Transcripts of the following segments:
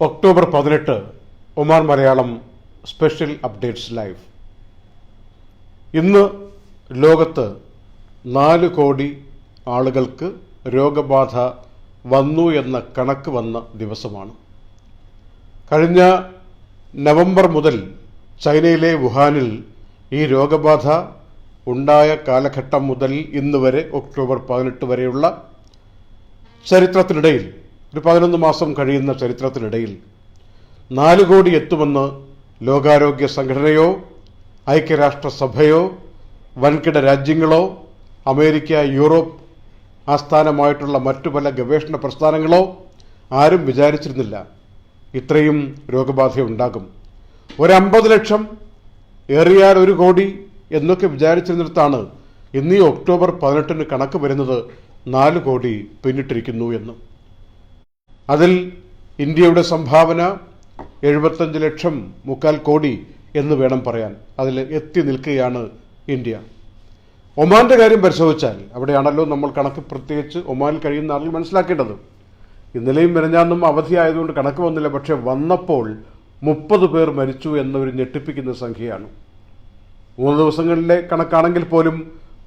October പതിനെട്ട് Oman Malayalam special updates live. ഇന്ന് ലോകത്ത് നാല് കോടി ആളുകൾക്ക് രോഗബാധ വന്നു എന്ന കണക്ക് വന്ന ദിവസമാണ്. കഴിഞ്ഞ നവംബർ മുതൽ ചൈനയിലെ വുഹാനിൽ ഈ രോഗബാധ ഉണ്ടായ കാലഘട്ടം മുതൽ ഇന്ന് വരെ ഒക്ടോബർ പതിനെട്ട് വരെയുള്ള ചരിത്രത്തിനിടയിൽ ഒരു പതിനൊന്ന് മാസം കഴിയുന്ന ചരിത്രത്തിനിടയിൽ നാല് കോടി എത്തുമെന്ന് ലോകാരോഗ്യ സംഘടനയോ ഐക്യരാഷ്ട്രസഭയോ വൻകിട രാജ്യങ്ങളോ അമേരിക്ക യൂറോപ്പ് ആസ്ഥാനമായിട്ടുള്ള മറ്റു പല ഗവേഷണ പ്രസ്ഥാനങ്ങളോ ആരും വിചാരിച്ചിരുന്നില്ല ഇത്രയും രോഗബാധയുണ്ടാകും ഒരു അമ്പത് ലക്ഷം ഏറിയാൽ ഒരു കോടി എന്നൊക്കെ വിചാരിച്ചിരുന്നിടത്താണ് ഇന്ന് ഒക്ടോബർ പതിനെട്ടിന് കണക്ക് വരുന്നത് നാല് കോടി പിന്നിട്ടിരിക്കുന്നു എന്ന്. അതിൽ ഇന്ത്യയുടെ സംഭാവന എഴുപത്തഞ്ച് ലക്ഷം മുക്കാൽ കോടി എന്ന് വേണം പറയാൻ. അതിൽ എത്തി നിൽക്കുകയാണ് ഇന്ത്യ. ഒമാന്റെ കാര്യം പരിശോധിച്ചാൽ അവിടെയാണല്ലോ നമ്മൾ കണക്ക് പ്രത്യേകിച്ച് ഒമാനിൽ കഴിയുന്ന ആളുകൾ മനസ്സിലാക്കേണ്ടത്. ഇന്നലെയും മെനഞ്ഞാന്നും അവധിയായതുകൊണ്ട് കണക്ക് വന്നില്ല പക്ഷേ വന്നപ്പോൾ മുപ്പത് പേർ മരിച്ചു എന്നൊരു ഞെട്ടിപ്പിക്കുന്ന സംഖ്യയാണ്. മൂന്ന് ദിവസങ്ങളിലെ കണക്കാണെങ്കിൽ പോലും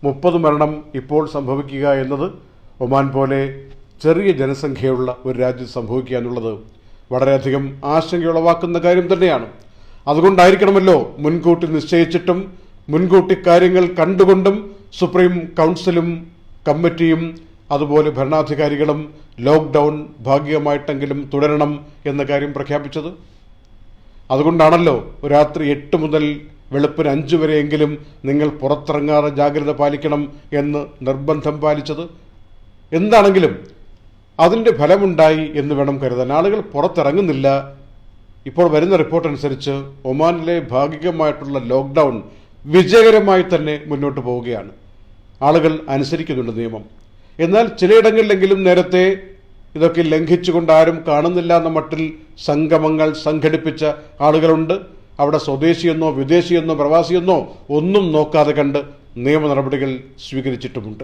മുപ്പത് മരണം ഇപ്പോൾ സംഭവിക്കുക എന്നത് ഒമാൻ പോലെ ചെറിയ ജനസംഖ്യയുള്ള ഒരു രാജ്യം സംഭവിക്കുക എന്നുള്ളത് വളരെയധികം ആശങ്കയുളവാക്കുന്ന കാര്യം തന്നെയാണ്. അതുകൊണ്ടായിരിക്കണമല്ലോ മുൻകൂട്ടി നിശ്ചയിച്ചിട്ടും മുൻകൂട്ടി കാര്യങ്ങൾ കണ്ടുകൊണ്ടും സുപ്രീം കൗൺസിലും കമ്മിറ്റിയും അതുപോലെ ഭരണാധികാരികളും ലോക്ക്ഡൗൺ ഭാഗികമായിട്ടെങ്കിലും തുടരണം എന്ന കാര്യം പ്രഖ്യാപിച്ചത്. അതുകൊണ്ടാണല്ലോ രാത്രി എട്ട് മുതൽ വെളുപ്പിന് അഞ്ച് വരെയെങ്കിലും നിങ്ങൾ പുറത്തിറങ്ങാതെ ജാഗ്രത പാലിക്കണം എന്ന് നിർബന്ധം പാലിച്ചത്. എന്താണെങ്കിലും അതിന്റെ ഫലമുണ്ടായി എന്ന് വേണം കരുതാൻ. ആളുകൾ പുറത്തിറങ്ങുന്നില്ല. ഇപ്പോൾ വരുന്ന റിപ്പോർട്ട് അനുസരിച്ച് ഒമാനിലെ ഭാഗികമായിട്ടുള്ള ലോക്ക്ഡൗൺ വിജയകരമായി തന്നെ മുന്നോട്ട് പോവുകയാണ്. ആളുകൾ അനുസരിക്കുന്നുണ്ട് നിയമം. എന്നാൽ ചിലയിടങ്ങളിലെങ്കിലും നേരത്തെ ഇതൊക്കെ ലംഘിച്ചുകൊണ്ട് ആരും കാണുന്നില്ല എന്ന മട്ടിൽ സംഗമങ്ങൾ സംഘടിപ്പിച്ച ആളുകളുണ്ട്. അവിടെ സ്വദേശിയെന്നോ വിദേശിയെന്നോ പ്രവാസിയെന്നോ ഒന്നും നോക്കാതെ കണ്ട് നിയമ നടപടികൾ സ്വീകരിച്ചിട്ടുമുണ്ട്.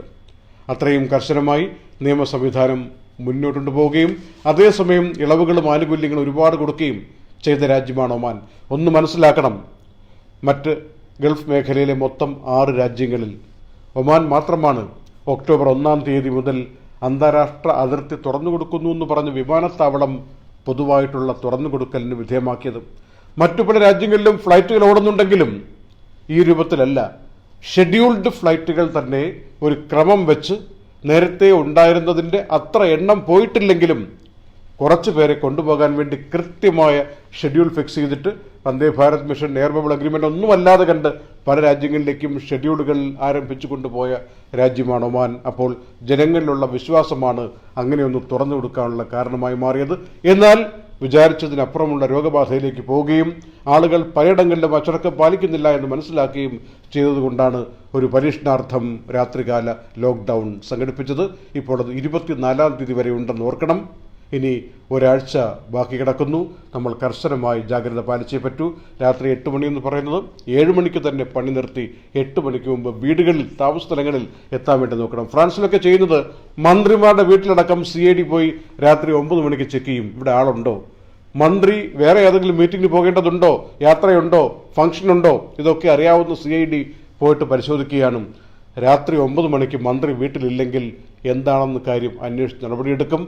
അത്രയും കർശനമായി നിയമ സംവിധാനം മുന്നോട്ടുകൊണ്ട് പോവുകയും അതേസമയം ഇളവുകളും ആനുകൂല്യങ്ങളും ഒരുപാട് കൊടുക്കുകയും ചെയ്ത രാജ്യമാണ് ഒമാൻ. ഒന്ന് മനസ്സിലാക്കണം മറ്റ് ഗൾഫ് മേഖലയിലെ മൊത്തം ആറ് രാജ്യങ്ങളിൽ ഒമാൻ മാത്രമാണ് ഒക്ടോബർ ഒന്നാം തീയതി മുതൽ അന്താരാഷ്ട്ര അതിർത്തി തുറന്നു കൊടുക്കുന്നു എന്ന് പറഞ്ഞ് വിമാനത്താവളം പൊതുവായിട്ടുള്ള തുറന്നു കൊടുക്കലിന് വിധേയമാക്കിയത്. മറ്റു പല രാജ്യങ്ങളിലും ഫ്ലൈറ്റുകൾ ഓടുന്നുണ്ടെങ്കിലും ഈ രൂപത്തിലല്ല. ഷെഡ്യൂൾഡ് ഫ്ലൈറ്റുകൾ തന്നെ ഒരു ക്രമം വെച്ച് നേരത്തെ ഉണ്ടായിരുന്നതിന്റെ അത്ര എണ്ണം പോയിട്ടില്ലെങ്കിലും കുറച്ച് പേരെ കൊണ്ടുപോകാൻ വേണ്ടി കൃത്യമായ ഷെഡ്യൂൾ ഫിക്സ് ചെയ്തിട്ട് Vande Bharat mission air bubble agreement ഒന്നുമല്ലാതെ കണ്ട് പല രാജ്യങ്ങളിലേക്കും ഷെഡ്യൂളുകൾ ആരംഭിച്ചു കൊണ്ടുപോയ രാജ്യമാണ് ഒമാൻ. അപ്പോൾ ജനങ്ങളിലുള്ള വിശ്വാസമാണ് അങ്ങനെയൊന്ന് തുറന്നു കൊടുക്കാനുള്ള കാരണമായി മാറിയത്. എന്നാൽ വിചാരിച്ചതിനപ്പുറമുള്ള രോഗബാധയിലേക്ക് പോവുകയും ആളുകൾ പലയിടങ്ങളിലും അച്ചടക്കം പാലിക്കുന്നില്ല എന്ന് മനസ്സിലാക്കുകയും ചെയ്തതുകൊണ്ടാണ് ഒരു പരീക്ഷണാർത്ഥം രാത്രികാല ലോക്ക്ഡൗൺ സംഘടിപ്പിച്ചത്. ഇപ്പോൾ അത് ഇരുപത്തിനാലാം തീയതി വരെ ഉണ്ടെന്ന് ഓർക്കണം. ഇനി ഒരാഴ്ച ബാക്കി കിടക്കുന്നു. നമ്മൾ കർശനമായി ജാഗ്രത പാലിച്ചേ പറ്റൂ. രാത്രി എട്ട് മണിയെന്ന് പറയുന്നത് ഏഴ് മണിക്ക് തന്നെ പണി നിർത്തി എട്ട് മണിക്ക് മുമ്പ് വീടുകളിൽ താമസ സ്ഥലങ്ങളിൽ എത്താൻ വേണ്ടി നോക്കണം. ഫ്രാൻസിലൊക്കെ ചെയ്യുന്നത് മന്ത്രിമാരുടെ വീട്ടിലടക്കം സി ഐ ഡി പോയി രാത്രി ഒമ്പത് മണിക്ക് ചെക്ക് ചെയ്യും. ഇവിടെ ആളുണ്ടോ? മന്ത്രി വേറെ ഏതെങ്കിലും മീറ്റിംഗിന് പോകേണ്ടതുണ്ടോ? യാത്രയുണ്ടോ? ഫംഗ്ഷൻ ഉണ്ടോ ഇതൊക്കെ അറിയാവുന്ന സി ഐ ഡി പോയിട്ട് പരിശോധിക്കുകയാണ്. രാത്രി ഒമ്പത് മണിക്ക് മന്ത്രി വീട്ടിലില്ലെങ്കിൽ എന്താണെന്ന് കാര്യം അന്വേഷിച്ച് നടപടിയെടുക്കും.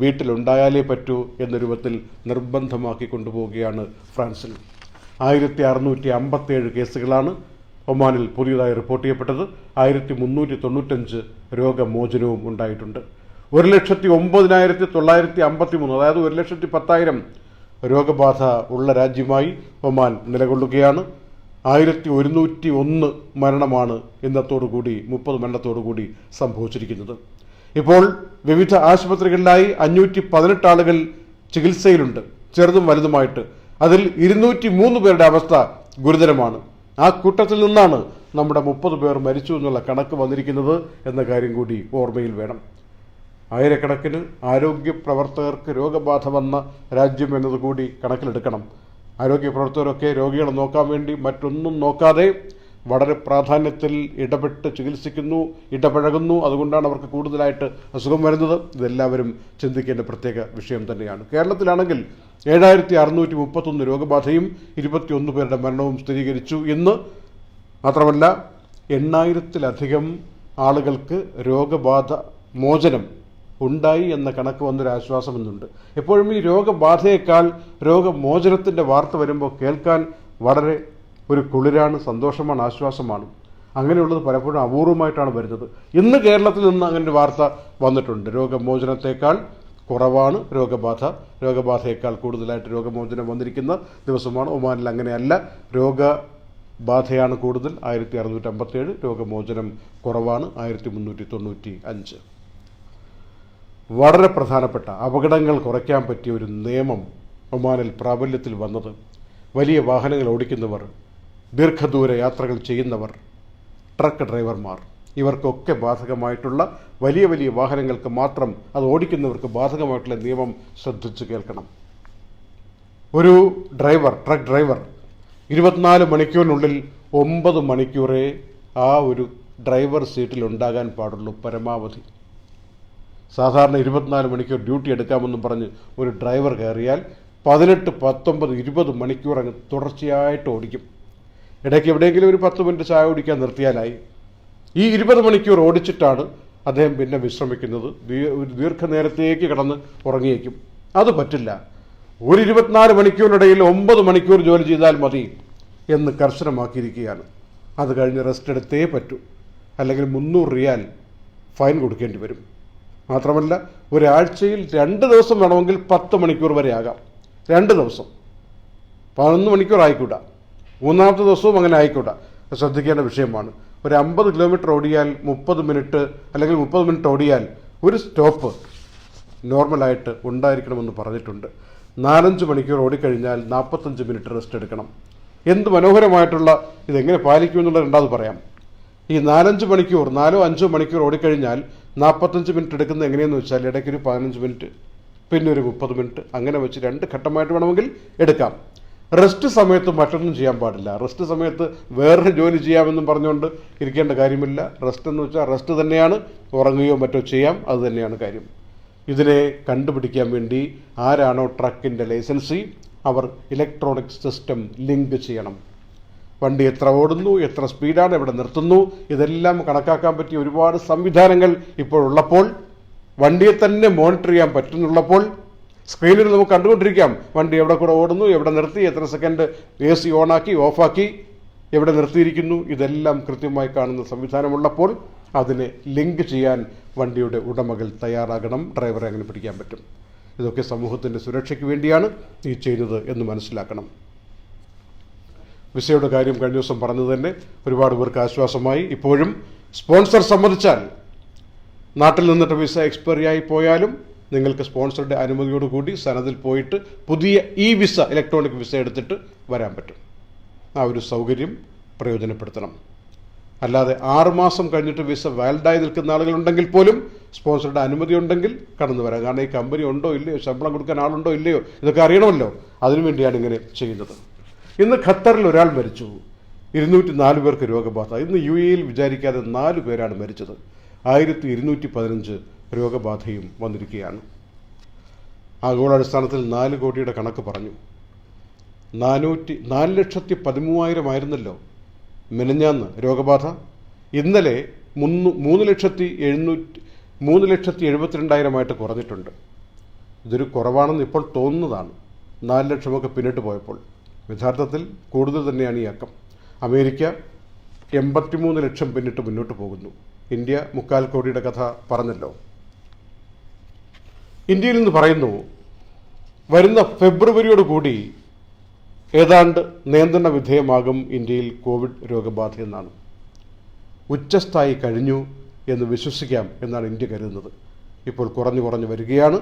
വീട്ടിലുണ്ടായാലേ പറ്റൂ എന്ന രൂപത്തിൽ നിർബന്ധമാക്കി കൊണ്ടുപോവുകയാണ് ഫ്രാൻസിൽ. ആയിരത്തി അറുന്നൂറ്റി അമ്പത്തേഴ് കേസുകളാണ് ഒമാനിൽ പുതിയതായി റിപ്പോർട്ട് ചെയ്യപ്പെട്ടത്. ആയിരത്തി മുന്നൂറ്റി തൊണ്ണൂറ്റഞ്ച് രോഗമോചനവും ഉണ്ടായിട്ടുണ്ട്. ഒരു ലക്ഷത്തി ഒമ്പതിനായിരത്തി തൊള്ളായിരത്തി അമ്പത്തി മൂന്ന് അതായത് ഒരു ലക്ഷത്തി പത്തായിരം രോഗബാധ ഉള്ള രാജ്യമായി ഒമാൻ നിലകൊള്ളുകയാണ്. ആയിരത്തി ഒരുന്നൂറ്റി ഒന്ന് മരണമാണ് ഇന്നത്തോടുകൂടി മുപ്പത് മരണത്തോടുകൂടി സംഭവിച്ചിരിക്കുന്നത്. ഇപ്പോൾ വിവിധ ആശുപത്രികളിലായി അഞ്ഞൂറ്റി പതിനെട്ട് ആളുകൾ ചികിത്സയിലുണ്ട്. ചെറുതും വലുതുമായിട്ട്. അതിൽ ഇരുന്നൂറ്റി മൂന്ന് പേരുടെ അവസ്ഥ ഗുരുതരമാണ്. ആ കൂട്ടത്തിൽ നിന്നാണ് നമ്മുടെ മുപ്പത് പേർ മരിച്ചു എന്നുള്ള കണക്ക് വന്നിരിക്കുന്നത് എന്ന കാര്യം കൂടി ഓർമ്മയിൽ വേണം. ആയിരക്കണക്കിന് ആരോഗ്യ പ്രവർത്തകർക്ക് രോഗബാധ വന്ന രാജ്യം എന്നതുകൂടി കണക്കിലെടുക്കണം. ആരോഗ്യ പ്രവർത്തകരൊക്കെ രോഗികളെ നോക്കാൻ വേണ്ടി മറ്റൊന്നും നോക്കാതെ വളരെ പ്രാധാന്യത്തിൽ ഇടപെട്ട് ചികിത്സിക്കുന്നു ഇടപഴകുന്നു. അതുകൊണ്ടാണ് അവർക്ക് കൂടുതലായിട്ട് അസുഖം വരുന്നത്. ഇതെല്ലാവരും ചിന്തിക്കേണ്ട പ്രത്യേക വിഷയം തന്നെയാണ്. കേരളത്തിലാണെങ്കിൽ ഏഴായിരത്തി അറുന്നൂറ്റി മുപ്പത്തൊന്ന് രോഗബാധയും ഇരുപത്തിയൊന്ന് പേരുടെ മരണവും സ്ഥിരീകരിച്ചു. ഇന്ന് മാത്രമല്ല എണ്ണായിരത്തിലധികം ആളുകൾക്ക് രോഗബാധ മോചനം ഉണ്ടായി എന്ന കണക്ക് വന്നൊരു എപ്പോഴും ഈ രോഗബാധയേക്കാൾ രോഗമോചനത്തിന്റെ വാർത്ത വരുമ്പോൾ കേൾക്കാൻ വളരെ ഒരു കുളിരാണ് സന്തോഷമാണ് ആശ്വാസമാണ്. അങ്ങനെയുള്ളത് പലപ്പോഴും അപൂർവമായിട്ടാണ് വരുന്നത്. ഇന്ന് കേരളത്തിൽ നിന്ന് അങ്ങനെ ഒരു വാർത്ത വന്നിട്ടുണ്ട്. രോഗമോചനത്തേക്കാൾ കുറവാണ് രോഗബാധ. രോഗബാധയേക്കാൾ കൂടുതലായിട്ട് രോഗമോചനം വന്നിരിക്കുന്ന ദിവസമാണ് ഒമാനിൽ അങ്ങനെയല്ല. രോഗബാധയാണ് കൂടുതൽ. ആയിരത്തി അറുന്നൂറ്റി അമ്പത്തേഴ് രോഗമോചനം കുറവാണ്. ആയിരത്തി മുന്നൂറ്റി തൊണ്ണൂറ്റി അഞ്ച് വളരെ പ്രധാനപ്പെട്ട അപകടങ്ങൾ കുറയ്ക്കാൻ പറ്റിയ ഒരു നിയമം ഒമാനിൽ പ്രാബല്യത്തിൽ വന്നത്. വലിയ വാഹനങ്ങൾ ഓടിക്കുന്നവർ ദീർഘദൂര യാത്രകൾ ചെയ്യുന്നവർ ട്രക്ക് ഡ്രൈവർമാർ ഇവർക്കൊക്കെ ബാധകമായിട്ടുള്ള വലിയ വലിയ വാഹനങ്ങൾക്ക് മാത്രം അത് ഓടിക്കുന്നവർക്ക് ബാധകമായിട്ടുള്ള നിയമം ശ്രദ്ധിച്ചു കേൾക്കണം. ഒരു ഡ്രൈവർ ട്രക്ക് ഡ്രൈവർ ഇരുപത്തിനാല് മണിക്കൂറിനുള്ളിൽ ഒമ്പത് മണിക്കൂറേ ആ ഒരു ഡ്രൈവർ സീറ്റിൽ ഉണ്ടാകാൻ പാടുള്ളൂ പരമാവധി. സാധാരണ ഇരുപത്തിനാല് മണിക്കൂർ ഡ്യൂട്ടി എടുക്കാമെന്നും പറഞ്ഞ് ഒരു ഡ്രൈവർ കയറിയാൽ പതിനെട്ട് പത്തൊമ്പത് ഇരുപത് മണിക്കൂർ അങ്ങ് തുടർച്ചയായിട്ട് ഓടിക്കും. ഇടയ്ക്ക് എവിടെയെങ്കിലും ഒരു പത്ത് മിനിറ്റ് ചായ കുടിക്കാൻ നിർത്തിയാലായി. ഈ ഇരുപത് മണിക്കൂർ ഓടിച്ചിട്ടാണ് അദ്ദേഹം പിന്നെ വിശ്രമിക്കുന്നത്. ഒരു ദീർഘനേരത്തേക്ക് കിടന്ന് ഉറങ്ങിയേക്കും. അത് പറ്റില്ല. ഒരു ഇരുപത്തിനാല് മണിക്കൂറിനിടയിൽ ഒമ്പത് മണിക്കൂർ ജോലി ചെയ്താൽ മതി എന്ന് കർശനമാക്കിയിരിക്കുകയാണ്. അത് കഴിഞ്ഞ് റെസ്റ്റ് എടുത്തേ പറ്റൂ. അല്ലെങ്കിൽ മുന്നൂറ് റിയാൽ ഫൈൻ കൊടുക്കേണ്ടി വരും. മാത്രമല്ല ഒരാഴ്ചയിൽ രണ്ട് ദിവസം വേണമെങ്കിൽ പത്ത് മണിക്കൂർ വരെ ആകാം. രണ്ട് ദിവസം. പതിനൊന്ന് മണിക്കൂർ ആയിക്കൂടാ മൂന്നാമത്തെ ദിവസവും അങ്ങനെ ആയിക്കോട്ടെ. ശ്രദ്ധിക്കേണ്ട വിഷയമാണ്. ഒരു അമ്പത് കിലോമീറ്റർ ഓടിയാൽ മുപ്പത് മിനിറ്റ് അല്ലെങ്കിൽ മുപ്പത് മിനിറ്റ് ഓടിയാൽ ഒരു സ്റ്റോപ്പ് നോർമലായിട്ട് ഉണ്ടായിരിക്കണമെന്ന് പറഞ്ഞിട്ടുണ്ട്. നാലഞ്ച് മണിക്കൂർ ഓടിക്കഴിഞ്ഞാൽ നാൽപ്പത്തഞ്ച് മിനിറ്റ് റെസ്റ്റ് എടുക്കണം. എന്ത് മനോഹരമായിട്ടുള്ള ഇതെങ്ങനെ പാലിക്കുമെന്നുള്ള രണ്ടാമത് പറയാം. ഈ നാലഞ്ച് മണിക്കൂർ നാലോ അഞ്ചോ മണിക്കൂർ ഓടിക്കഴിഞ്ഞാൽ നാൽപ്പത്തഞ്ച് മിനിറ്റ് എടുക്കുന്നത് എങ്ങനെയെന്ന് വെച്ചാൽ ഇടയ്ക്കൊരു പതിനഞ്ച് മിനിറ്റ് പിന്നെ ഒരു മുപ്പത് മിനിറ്റ് അങ്ങനെ വെച്ച് രണ്ട് ഘട്ടമായിട്ട് വേണമെങ്കിൽ എടുക്കാം. റെസ്റ്റ് സമയത്ത് മറ്റൊന്നും ചെയ്യാൻ പാടില്ല. റെസ്റ്റ് സമയത്ത് വേറൊരു ജോലി ചെയ്യാമെന്നും പറഞ്ഞുകൊണ്ട് ഇരിക്കേണ്ട കാര്യമില്ല. റെസ്റ്റ് എന്ന് വെച്ചാൽ റെസ്റ്റ് തന്നെയാണ്. ഉറങ്ങുകയോ മറ്റോ ചെയ്യാം. അത് തന്നെയാണ് കാര്യം. ഇതിനെ കണ്ടുപിടിക്കാൻ വേണ്ടി ആരാണോ ട്രക്കിന്റെ ലൈസൻസി അവർ ഇലക്ട്രോണിക് സിസ്റ്റം ലിങ്ക് ചെയ്യണം. വണ്ടി എത്ര ഓടുന്നു എത്ര സ്പീഡാണ് എവിടെ നിർത്തുന്നു ഇതെല്ലാം കണക്കാക്കാൻ പറ്റിയ ഒരുപാട് സംവിധാനങ്ങൾ ഇപ്പോഴുള്ളപ്പോൾ വണ്ടിയെ തന്നെ മോണിറ്റർ ചെയ്യാൻ പറ്റുന്നുള്ളപ്പോൾ സ്ക്രീനിൽ നമുക്ക് കണ്ടുകൊണ്ടിരിക്കാം. വണ്ടി എവിടെ കൂടെ ഓടുന്നു എവിടെ നിർത്തി എത്ര സെക്കൻഡ് എ സി ഓണാക്കി ഓഫാക്കി എവിടെ നിർത്തിയിരിക്കുന്നു ഇതെല്ലാം കൃത്യമായി കാണുന്ന സംവിധാനമുള്ളപ്പോൾ അതിനെ ലിങ്ക് ചെയ്യാൻ വണ്ടിയുടെ ഉടമകൾ തയ്യാറാകണം. ഡ്രൈവറെ അങ്ങനെ പിടിക്കാൻ പറ്റും. ഇതൊക്കെ സമൂഹത്തിന്റെ സുരക്ഷയ്ക്ക് വേണ്ടിയാണ് ഈ ചെയ്യുന്നത് എന്ന് മനസ്സിലാക്കണം. വിസയുടെ കാര്യം കഴിഞ്ഞ ദിവസം പറഞ്ഞത് തന്നെ ഒരുപാട് പേർക്ക് ആശ്വാസമായി. ഇപ്പോഴും സ്പോൺസർ സമ്മതിച്ചാൽ നാട്ടിൽ നിന്നിട്ട് വിസ എക്സ്പയറി ആയി പോയാലും നിങ്ങൾക്ക് സ്പോൺസറുടെ അനുമതിയോട് കൂടി സനതിൽ പോയിട്ട് പുതിയ ഇ വിസ ഇലക്ട്രോണിക് വിസ എടുത്തിട്ട് വരാൻ പറ്റും. ആ ഒരു സൗകര്യം പ്രയോജനപ്പെടുത്തണം. അല്ലാതെ ആറുമാസം കഴിഞ്ഞിട്ട് വിസ വാലിഡായി നിൽക്കുന്ന ആളുകളുണ്ടെങ്കിൽ പോലും സ്പോൺസറുടെ അനുമതി ഉണ്ടെങ്കിൽ കടന്നു വരാം. കാരണം ഈ കമ്പനി ഉണ്ടോ ഇല്ലയോ ശമ്പളം കൊടുക്കാൻ ആളുണ്ടോ ഇല്ലയോ ഇതൊക്കെ അറിയണമല്ലോ. അതിനു അതിനുവേണ്ടിയാണ് ഇങ്ങനെ ചെയ്യുന്നത്. ഇന്ന് ഖത്തറിൽ ഒരാൾ മരിച്ചു. ഇരുന്നൂറ്റി നാല് പേർക്ക് രോഗബാധ. ഇന്ന് യു എയിൽ വിചാരിക്കാതെ നാല് പേരാണ് മരിച്ചത്. ആയിരത്തി ഇരുന്നൂറ്റി പതിനഞ്ച് രോഗബാധയും വന്നിരിക്കുകയാണ്. ആഗോളാടിസ്ഥാനത്തിൽ നാല് കോടിയുടെ കണക്ക് പറഞ്ഞു. നാനൂറ്റി നാല് ലക്ഷത്തി പതിമൂവായിരം ആയിരുന്നല്ലോ മെനഞ്ഞാന്ന് രോഗബാധ. ഇന്നലെ മുന്നൂ മൂന്ന് ലക്ഷത്തി എഴുന്നൂറ്റി മൂന്ന് ലക്ഷത്തി എഴുപത്തിരണ്ടായിരമായിട്ട് കുറഞ്ഞിട്ടുണ്ട്. ഇതൊരു കുറവാണെന്ന് ഇപ്പോൾ തോന്നുന്നതാണ്. നാല് ലക്ഷമൊക്കെ പിന്നിട്ട് പോയപ്പോൾ. യഥാർത്ഥത്തിൽ കൂടുതൽ തന്നെയാണ് ഈ അക്കം. അമേരിക്ക എൺപത്തിമൂന്ന് ലക്ഷം പിന്നിട്ട് മുന്നോട്ട് പോകുന്നു. ഇന്ത്യ മുക്കാൽ കോടിയുടെ കഥ പറഞ്ഞല്ലോ. ഇന്ത്യയിൽ നിന്ന് പറയുന്നു വരുന്ന ഫെബ്രുവരിയോട് കൂടി ഏതാണ്ട് നിയന്ത്രണ വിധേയമാകും ഇന്ത്യയിൽ കോവിഡ് രോഗബാധ എന്നാണ്. ഉച്ചസ്ഥായി കഴിഞ്ഞു എന്ന് വിശ്വസിക്കാം എന്നാണ് ഇന്ത്യ കരുതുന്നത്. ഇപ്പോൾ കുറഞ്ഞു കുറഞ്ഞു വരികയാണ്.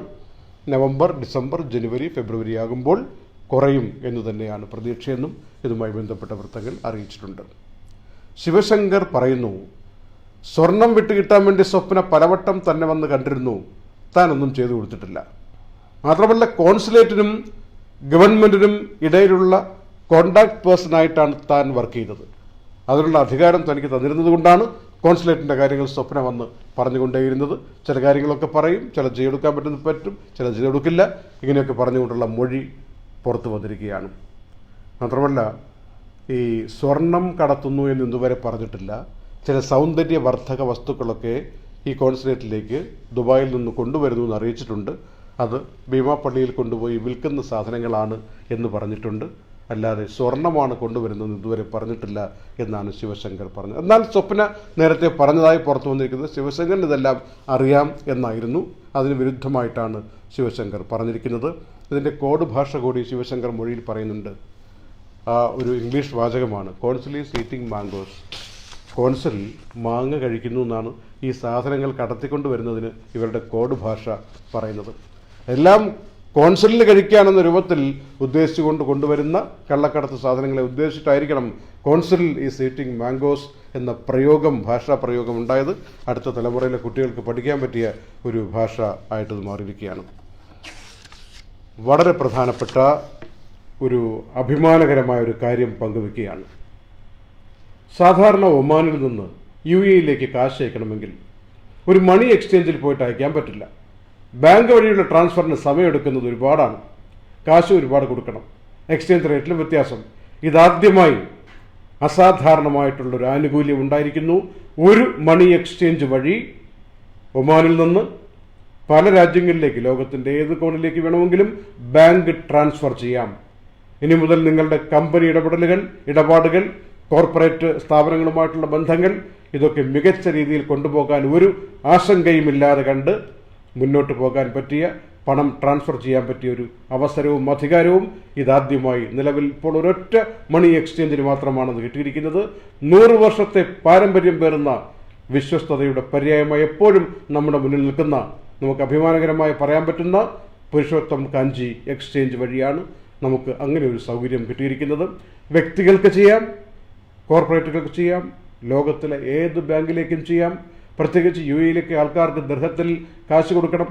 നവംബർ ഡിസംബർ ജനുവരി ഫെബ്രുവരി ആകുമ്പോൾ കുറയും എന്ന് തന്നെയാണ് പ്രതീക്ഷയെന്നും ഇതുമായി ബന്ധപ്പെട്ട വൃത്തങ്ങൾ അറിയിച്ചിട്ടുണ്ട്. ശിവശങ്കർ പറയുന്നു സ്വർണം വിട്ടുകിട്ടാൻ വേണ്ടി സ്വപ്ന പലവട്ടം തന്നെ വന്ന് കണ്ടിരുന്നു. താനൊന്നും ചെയ്തു കൊടുത്തിട്ടില്ല. മാത്രമല്ല കോൺസുലേറ്റിനും ഗവൺമെന്റിനും ഇടയിലുള്ള കോണ്ടാക്ട് പേഴ്സണായിട്ടാണ് താൻ വർക്ക് ചെയ്തത്. അതിനുള്ള അധികാരം തനിക്ക് തന്നിരുന്നത് കൊണ്ടാണ് കോൺസുലേറ്റിന്റെ കാര്യങ്ങൾ സ്വപ്ന വന്ന് പറഞ്ഞുകൊണ്ടേയിരുന്നത്. ചില കാര്യങ്ങളൊക്കെ പറയും ചില ചെയ്തെടുക്കാൻ പറ്റുന്ന പറ്റും ചില ചെയ്തെടുക്കില്ല. ഇങ്ങനെയൊക്കെ പറഞ്ഞുകൊണ്ടുള്ള മൊഴി പുറത്തു വന്നിരിക്കുകയാണ്. മാത്രമല്ല ഈ സ്വർണം കടത്തുന്നു എന്ന് ഇതുവരെ പറഞ്ഞിട്ടില്ല. ചില സൗന്ദര്യവർദ്ധക വസ്തുക്കളൊക്കെ ഈ കോൺസുലേറ്റിലേക്ക് ദുബായിൽ നിന്ന് കൊണ്ടുവരുന്നു എന്ന് അറിയിച്ചിട്ടുണ്ട്. അത് ഭീമാപ്പള്ളിയിൽ കൊണ്ടുപോയി വിൽക്കുന്ന സാധനങ്ങളാണ് എന്ന് പറഞ്ഞിട്ടുണ്ട്. അല്ലാതെ സ്വർണമാണ് കൊണ്ടുവരുന്നതെന്ന് ഇതുവരെ പറഞ്ഞിട്ടില്ല എന്നാണ് ശിവശങ്കർ പറഞ്ഞത്. എന്നാൽ സ്വപ്ന നേരത്തെ പറഞ്ഞതായി പുറത്തു വന്നിരിക്കുന്നത് ശിവശങ്കറിന് ഇതെല്ലാം അറിയാം എന്നായിരുന്നു. അതിന് വിരുദ്ധമായിട്ടാണ് ശിവശങ്കർ പറഞ്ഞിരിക്കുന്നത്. ഇതിന്റെ കോഡ് ഭാഷ കൂടി ശിവശങ്കർ മൊഴിയിൽ പറയുന്നുണ്ട്. ഒരു ഇംഗ്ലീഷ് വാചകമാണ്. Consul eating mangoes. കോൺസുൽ മാങ്ങ കഴിക്കുന്നു എന്നാണ് ഈ സാധനങ്ങൾ കടത്തിക്കൊണ്ട് വരുന്നതിന് ഇവരുടെ കോഡ് ഭാഷ പറയുന്നത്. എല്ലാം കോൺസലിൽ കഴിക്കാനെന്ന രൂപത്തിൽ ഉദ്ദേശിച്ചുകൊണ്ട് കൊണ്ടുവരുന്ന കള്ളക്കടത്ത് സാധനങ്ങളെ ഉദ്ദേശിച്ചിട്ടായിരിക്കണം കോൺസലിൽ ഈ സീറ്റിംഗ് മാംഗോസ് എന്ന പ്രയോഗം ഭാഷാ പ്രയോഗം ഉണ്ടായത്. അടുത്ത തലമുറയിലെ കുട്ടികൾക്ക് പഠിക്കാൻ പറ്റിയ ഒരു ഭാഷ ആയിട്ട് മാറിയിരിക്കുകയാണ്. വളരെ പ്രധാനപ്പെട്ട ഒരു അഭിമാനകരമായ ഒരു കാര്യം പങ്കുവെക്കുകയാണ്. സാധാരണ ഒമാനിൽ നിന്ന് യു എയിലേക്ക് കാശ് അയക്കണമെങ്കിൽ ഒരു മണി എക്സ്ചേഞ്ചിൽ പോയിട്ട് അയക്കാൻ പറ്റില്ല. ബാങ്ക് വഴിയുള്ള ട്രാൻസ്ഫറിന് സമയമെടുക്കുന്നത് ഒരുപാടാണ്. കാശ് ഒരുപാട് കൊടുക്കണം. എക്സ്ചേഞ്ച് റേറ്റിലും വ്യത്യാസം. ഇതാദ്യമായി അസാധാരണമായിട്ടുള്ളൊരു ആനുകൂല്യം ഉണ്ടായിരിക്കുന്നു. ഒരു മണി എക്സ്ചേഞ്ച് വഴി ഒമാനിൽ നിന്ന് പല രാജ്യങ്ങളിലേക്ക് ലോകത്തിന്റെ ഏത് കോണിലേക്ക് വേണമെങ്കിലും ബാങ്ക് ട്രാൻസ്ഫർ ചെയ്യാം. ഇനി മുതൽ നിങ്ങളുടെ കമ്പനി ഇടപെടലുകൾ ഇടപാടുകൾ കോർപ്പറേറ്റ് സ്ഥാപനങ്ങളുമായിട്ടുള്ള ബന്ധങ്ങൾ ഇതൊക്കെ മികച്ച രീതിയിൽ കൊണ്ടുപോകാൻ ഒരു ആശങ്കയുമില്ലാതെ കണ്ട് മുന്നോട്ട് പോകാൻ പറ്റിയ പണം ട്രാൻസ്ഫർ ചെയ്യാൻ പറ്റിയ ഒരു അവസരവും അധികാരവും ഇതാദ്യമായി നിലവിൽ ഇപ്പോൾ ഒരൊറ്റ മണി എക്സ്ചേഞ്ചിന് മാത്രമാണ് കിട്ടിയിരിക്കുന്നത്. നൂറ് വർഷത്തെ പാരമ്പര്യം പേറുന്ന വിശ്വസ്തതയുടെ പര്യായമായി എപ്പോഴും നമ്മുടെ മുന്നിൽ നിൽക്കുന്ന നമുക്ക് അഭിമാനകരമായി പറയാൻ പറ്റുന്ന പുരുഷോത്തം കാഞ്ചി എക്സ്ചേഞ്ച് വഴിയാണ് നമുക്ക് അങ്ങനെ ഒരു സൗകര്യം കിട്ടിയിരിക്കുന്നത്. വ്യക്തികൾക്ക് ചെയ്യാം കോർപ്പറേറ്റുകൾക്ക് ചെയ്യാം ലോകത്തിലെ ഏത് ബാങ്കിലേക്കും ചെയ്യാം. പ്രത്യേകിച്ച് യു എയിലേക്ക് ആൾക്കാർക്ക് ദൃഹത്തിൽ കാശ് കൊടുക്കണം.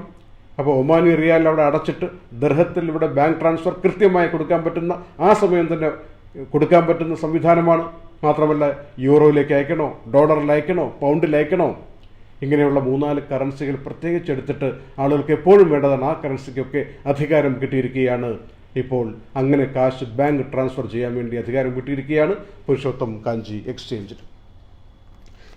അപ്പോൾ ഒമാനി റിയാൽ അവിടെ അടച്ചിട്ട് ദൃഹത്തിൽ ഇവിടെ ബാങ്ക് ട്രാൻസ്ഫർ കൃത്യമായി കൊടുക്കാൻ പറ്റുന്ന ആ സമയം തന്നെ കൊടുക്കാൻ പറ്റുന്ന സംവിധാനമാണ്. മാത്രമല്ല യൂറോയിലേക്ക് അയക്കണോ? ഡോളറിൽ അയക്കണോ? പൗണ്ടിൽ അയക്കണോ? ഇങ്ങനെയുള്ള മൂന്നാൽ കറൻസികൾ പ്രത്യേകിച്ച് എടുത്തിട്ട് ആളുകൾക്ക് എപ്പോഴും വേണ്ടതാണ്. ആ കറൻസിക്കൊക്കെ അധികാരം കിട്ടിയിരിക്കുകയാണ്. ഇപ്പോൾ അങ്ങനെ കാശ് ബാങ്ക് ട്രാൻസ്ഫർ ചെയ്യാൻ വേണ്ടി അധികാരം കിട്ടിയിരിക്കുകയാണ്. പുരുഷോത്തം കാഞ്ചി എക്സ്ചേഞ്ചിൽ.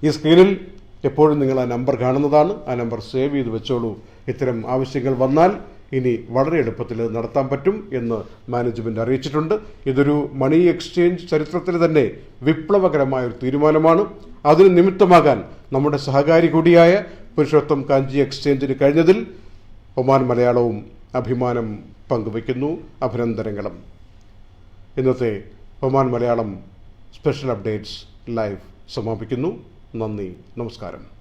ഈ സ്ക്രീനിൽ എപ്പോഴും നിങ്ങൾ ആ നമ്പർ കാണുന്നതാണ്. ആ നമ്പർ സേവ് ചെയ്ത് വെച്ചോളൂ. ഇത്തരം ആവശ്യങ്ങൾ വന്നാൽ ഇനി വളരെ എളുപ്പത്തിൽ നടത്താൻ പറ്റും എന്ന് മാനേജ്മെന്റ് അറിയിച്ചിട്ടുണ്ട്. ഇതൊരു മണി എക്സ്ചേഞ്ച് ചരിത്രത്തിൽ തന്നെ വിപ്ലവകരമായ ഒരു തീരുമാനമാണ്. അതിന് നിമിത്തമാകാൻ നമ്മുടെ സഹകാരി കൂടിയായ പുരുഷോത്തം കാഞ്ചി എക്സ്ചേഞ്ചിന് കഴിഞ്ഞതിൽ ഒമാൻ മലയാളവും അഭിമാനം പങ്കുവയ്ക്കുന്നു. അഭിനന്ദനങ്ങളും. ഇന്നത്തെ Oman Malayalam special updates live സമാപിക്കുന്നു. നന്ദി. നമസ്കാരം.